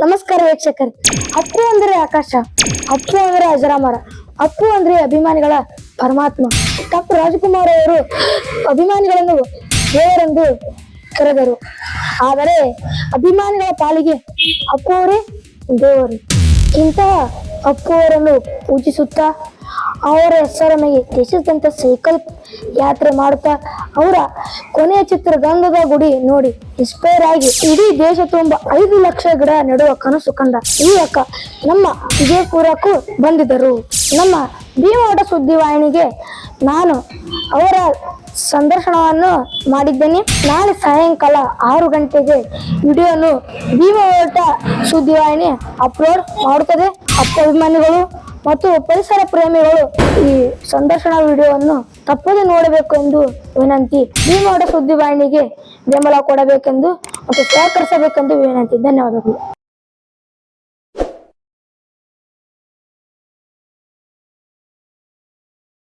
ನಮಸ್ಕಾರ ವೀಕ್ಷಕರೇ. ಅಪ್ಪು ಅಂದ್ರೆ ಆಕಾಶ, ಅಪ್ಪು ಅಂದ್ರೆ ಅಜರಾಮರ, ಅಪ್ಪು ಅಂದ್ರೆ ಅಭಿಮಾನಿಗಳ ಪರಮಾತ್ಮ. ಡಾಕ್ಟರ್ ರಾಜ್ಕುಮಾರ್ ಅವರು ಅಭಿಮಾನಿಗಳನ್ನು ದೇವರೆಂದು ಕರೆದರು. ಆದರೆ ಅಭಿಮಾನಿಗಳ ಪಾಲಿಗೆ ಅಪ್ಪು ಅವರೇ ದೇವರು. ಇಂತಹ ಅಪ್ಪು ಅವರನ್ನು ಪೂಜಿಸುತ್ತಾ ಅವರ ಹೆಸರನ್ನು ದೇಶಾದ್ಯಂತ ಸೈಕಲ್ ಯಾತ್ರೆ ಮಾಡುತ್ತಾ ಅವರ ಕೊನೆಯ ಚಿತ್ರಗಂಧದ ಗುಡಿ ನೋಡಿ. ಇನ್ಸ್ಪೈರ್ ಆಗಿ ಇಡೀ ದೇಶ ತುಂಬ ಐದು ಲಕ್ಷ ಗಿಡ ನೆಡುವ ಕನಸು ಕಂಡ ಈ ಅಕ್ಕ ನಮ್ಮ ವಿಜಯಪುರಕ್ಕೂ ಬಂದಿದ್ದರು. ನಮ್ಮ ಭೀಮವಟ ಸುದ್ದಿವಾಹಿನಿಗೆ ನಾನು ಅವರ ಸಂದರ್ಶನವನ್ನು ಮಾಡಿದ್ದೇನೆ. ನಾಳೆ ಸಾಯಂಕಾಲ ಆರು ಗಂಟೆಗೆ ವಿಡಿಯೋನು ಭೀಮವಟ ಸುದ್ದಿವಾಹಿನಿ ಅಪ್ಲೋಡ್ ಮಾಡುತ್ತದೆ. ಅಪ್ಪ ಅಭಿಮಾನಿಗಳು ಮತ್ತು ಪರಿಸರ ಪ್ರೇಮಿಗಳು ಈ ಸಂದರ್ಶನ ವಿಡಿಯೋವನ್ನು ತಪ್ಪದೆ ನೋಡಬೇಕು ಎಂದು ವಿನಂತಿ. ಈ ನೋಡ ಸುದ್ದಿ ಸುದ್ದಿವಾಹಿನಿಗೆ ಬೆಂಬಲ ಕೊಡಬೇಕೆಂದು ಮತ್ತು ಸಹಕರಿಸಬೇಕೆಂದು ವಿನಂತಿ. ಧನ್ಯವಾದಗಳು.